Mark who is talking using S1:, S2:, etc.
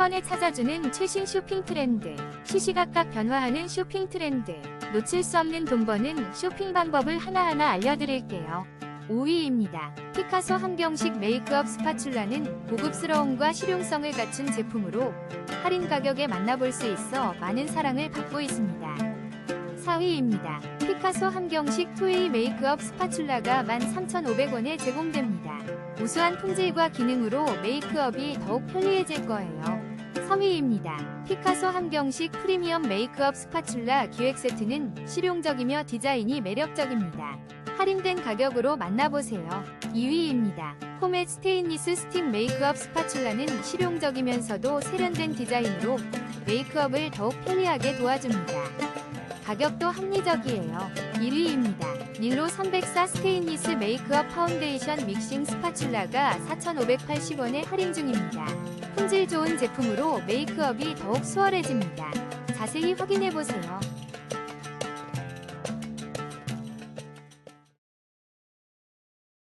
S1: 번에 찾아주는 최신 쇼핑 트렌드. 시시각각 변화하는 쇼핑 트렌드. 놓칠 수 없는 돈 버는 쇼핑 방법을 하나하나 알려드릴게요. 5위입니다. 피카소 함경식 메이크업 스파츌라는 고급스러움과 실용성을 갖춘 제품으로 할인 가격에 만나볼 수 있어 많은 사랑을 받고 있습니다. 4위입니다. 피카소 함경식 투웨이 메이크업 스파츌라가 13,500원에 제공됩니다. 우수한 품질과 기능으로 메이크업이 더욱 편리해질 거예요. 3위입니다. 피카소 함경식 프리미엄 메이크업 스파츌라 기획 세트는 실용적이며 디자인이 매력적입니다. 할인된 가격으로 만나보세요. 2위입니다. 포맷 스테인리스 스틱 메이크업 스파츌라는 실용적이면서도 세련된 디자인으로 메이크업을 더욱 편리하게 도와줍니다. 가격도 합리적이에요. 1위입니다. 닐로 304 스테인리스 메이크업 파운데이션 믹싱 스파츌라가 4,580원에 할인 중입니다. 품질 좋은 제품으로 메이크업이 더욱 수월해집니다. 자세히 확인해보세요.